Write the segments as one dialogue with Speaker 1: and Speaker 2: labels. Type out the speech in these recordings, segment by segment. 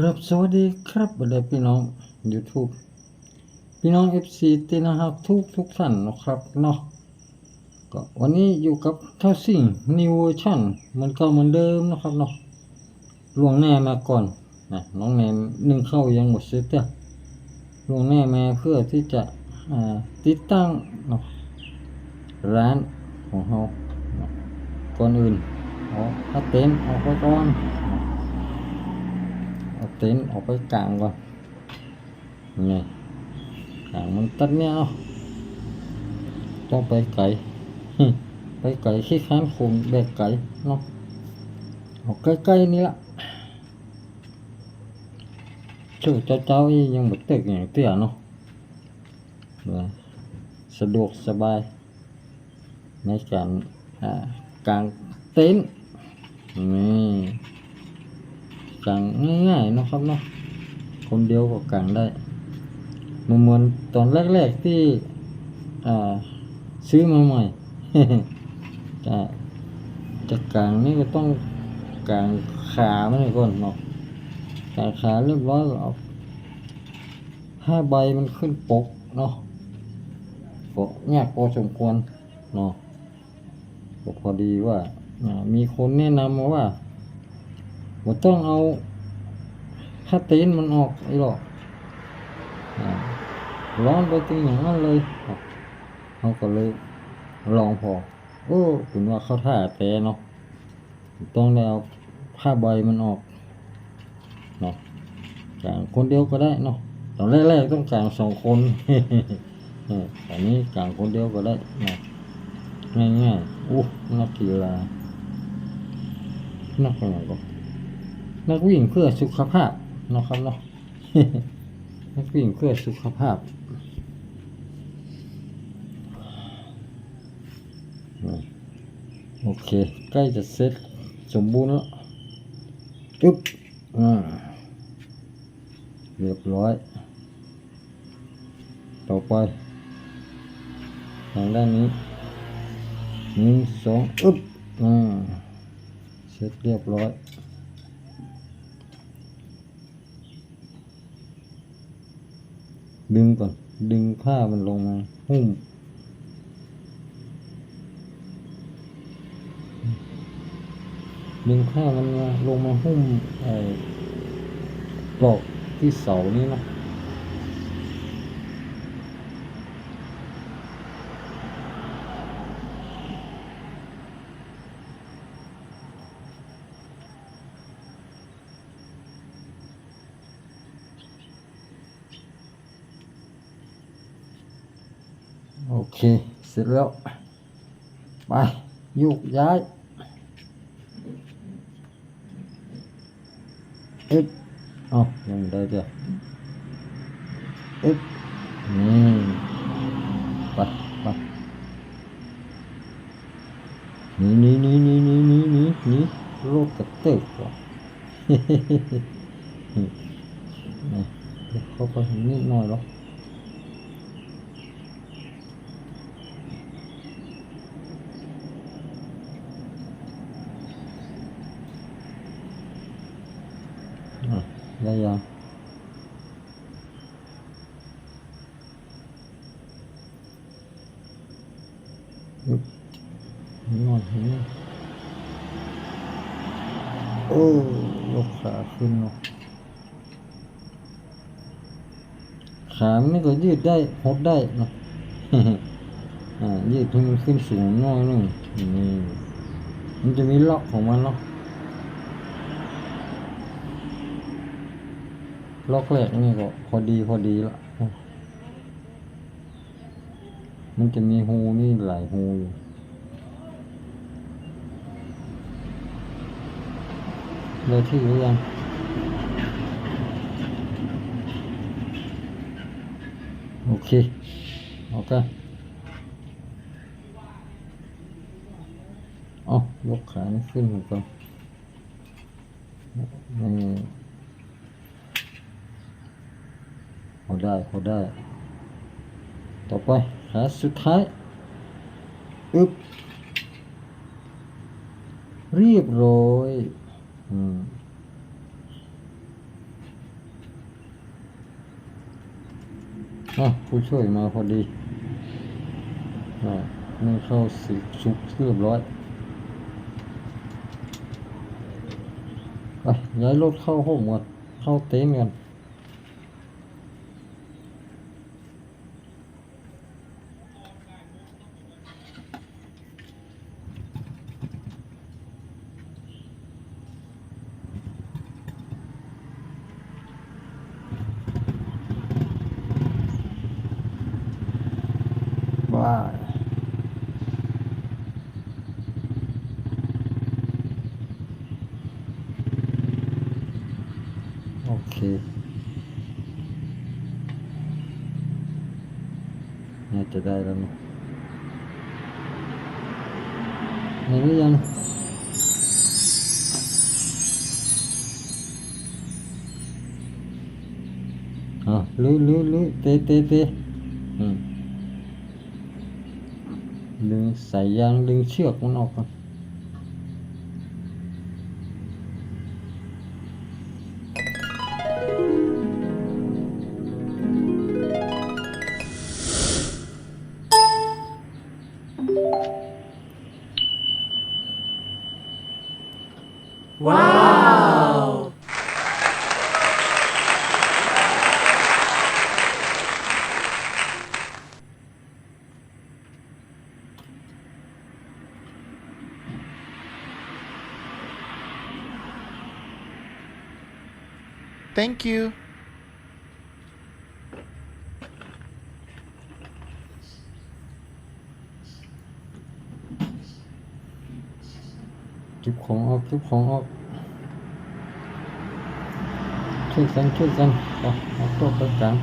Speaker 1: ครับสวัสดีครับบรรดาพี่น้อง YouTube พี่น้อง FC ทีนะครับ ทุกทุกท่านนะครับเนาะก็วันนี้อยู่กับเท่าสิ่ง New Version มันก็เหมือนเดิมนะครับเนาะลวงแน่มาก่อนนะน้องแนมนึ่งเข้ายังหมดเสร็จอะลวงแน่มาเพื่อที่จะติดตั้งเนาะร้านของเราเนาะก่อนอื่นเอาถ้าเต็นท์ออกไปก่อน เต็นท์ออกไปกลางก่อนนี่กลางมันตัดเนี่ยเอาต้องไปไกลไปไกลขี้ค้านคงแบกไกลเนาะเอาใกล้ๆนี่ละชื่อเจ้าๆยังบ่ตึกอย่างเตี้ยเนาะสะดวกสบาย ในการอ่ากางเต็นท์นี่ กางง่ายๆนะครับเนาะคนเดียวก็กางได้เหมือนเหมือนตอนแรกๆที่ซื้อมาใหม่จะจะกางนี่ก็ต้องกางขามันก่อนเนาะกางขาเรียบร้อยก็เอาห้าใบมันขึ้นปกเนาะก็ยากพอสมควรเนาะก็พอดีว่ามีคนแนะนำมาว่า บ่ต้องเอาผ้าเต็นมันออกไอ้หรอกร้อนไปจริงอย่างนั้นเลยเขาก็เลยลองพอโอ้ถึงว่าเขาท่าแต่เนาะต้องได้เอาผ้าใบมันออกเนาะกางคนเดียวก็ได้เนาะตอนแรกๆต้องกางสองคนออตอนนี้กางคนเดียวก็ได้เนาะง่ายๆอู้นักกีฬานักอะไรก็ นักวิ่งเพื่อสุขภาพนะครับเนาะนักวิ่งเพื่อสุขภาพโอเค ใกล้จะเสร็จสมบูรณ์แล้วปึ๊บอ่าเรียบร้อย ต่อไปทางด้านนี้หนึ่งสองอึ๊บอ่าเสร็จเรียบร้อย ดึงก่อน ดึงผ้ามันลงมาหุ้ม ดึงผ้ามันมาลงมาหุ้มไอ้ปลอกที่เสานี้นะ โอเค เสร็จแล้ว ไปโยกย้ายเอ๊ะเอยังได้จ้ะเอ๊ะนี่ไปไปนี่นี่นี่นี่นี่นี่นี่นี่โลกกระเตกว่ะนี่เข้าไปนิดหน่อยหรอก อะ ได้ยังยุบนอนเห็นไหมโอ้ยกขาขึ้นเนาะขามันนี่ก็ยืดได้หดได้เนาะอ่ายืดให้มันขึ้นสูงหน้อยหนึงนี่มันจะมีล็อกของมันเนาะ ล็อกแรกนี่ก็พอดีพอดีละมันจะมีหูนี่หลายหูอยู่ได้ที่หรือยังโอเคโอเคเอยกขาขึ้นมาก่อนนี่ โหได้โหได้ ต่อไปหาสุดท้ายอึบเรียบร้อยอืมอะผู้ช่วยมาพอดีอะนี่เข้าสิสุกเรียบร้อยไปย้ายรถเข้าห้องหมดเข้าเต็นท์กัน ว้ายโอเคน่าจะไดึงสายยางดึงเชือกมันออกก่อนว้าว
Speaker 2: Thank you.
Speaker 1: เก็บของออกเก็บของออกช่วยกันช่วยกันเอาเอาโต๊ะไปกลาง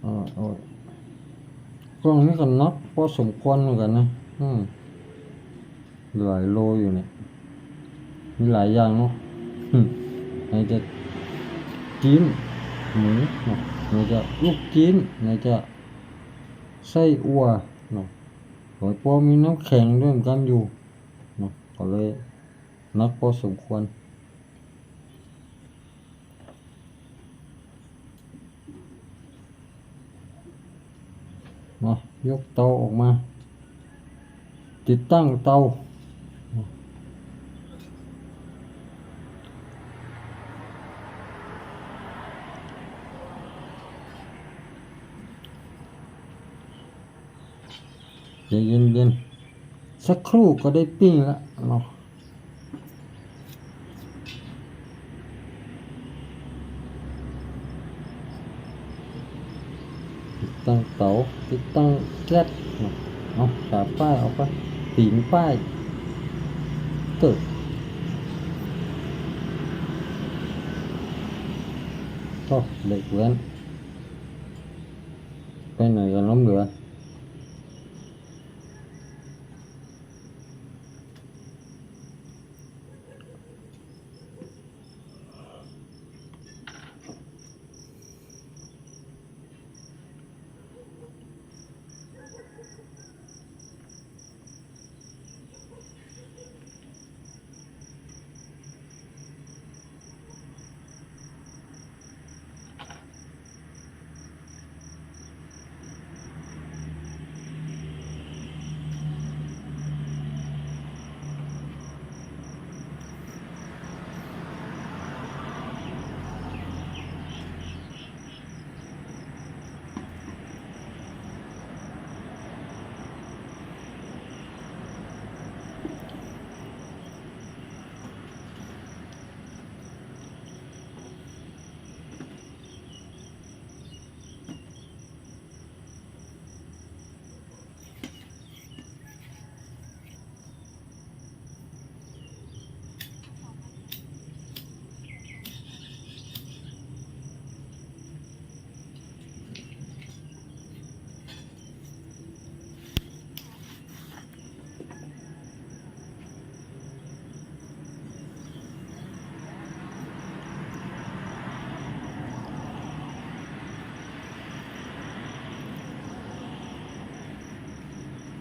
Speaker 1: เอาเอา กล้องนี้ก็น็อกพอสมควรเหมือนกันนะอืมหลายโลอยู่เนี่ย มีหลายอย่างเนาะไหนจะจีนหมูเนาะไหนจะลูกจีนไหนจะไส้อัวเนาะหอยปอมีน้ำแข็งด้วยเหมือนกันอยู่เนาะก็เลยนักพอสมควร มายกเตาออกมา ติดตั้งเตาใจเย็นๆสักครู่ก็ได้ปิ้งแล้วเนาะ ติดตั้งเตาติดตั้งแก๊สเนาะเอาขาป้ายเอาไปตีนป้ายเกิดก็เด็กเว้นไปไหนกันล้มเหลืออ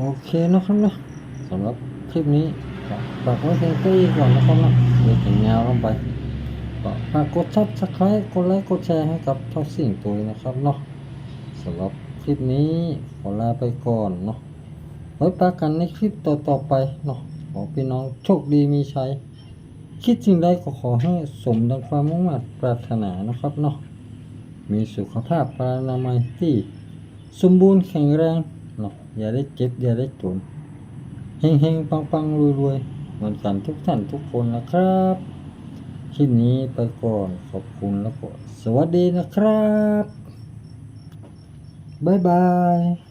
Speaker 1: โอเคเนาะครับเนาะสำหรับคลิปนี้ฝากไว้เพียงเท่านี้ก่อนนะครับเนาะเดี๋ยวจะยาวลงไปก็ฝากกดซับสไครต์กดไลค์กดแชร์ให้กับท่อสิ่งตัวนะครับเนาะสำหรับคลิปนี้ขอลาไปก่อนเนาะไว้ปากันในคลิปต่อๆไปเนาะขอพี่น้องโชคดีมีชัยคิดสิ่งใดก็ขอให้สมดังความมุ่งมั่นปรารถนานะครับเนาะมีสุขภาพปรานามัยที่สมบูรณ์แข็งแรง อย่าได้เจ็บอย่าได้จนเฮงเฮงปังปังรวยรวยๆเหมือนกันทุกท่านทุกคนนะครับคลิปนี้ไปก่อนขอบคุณแล้วก็สวัสดีนะครับบ๊ายบาย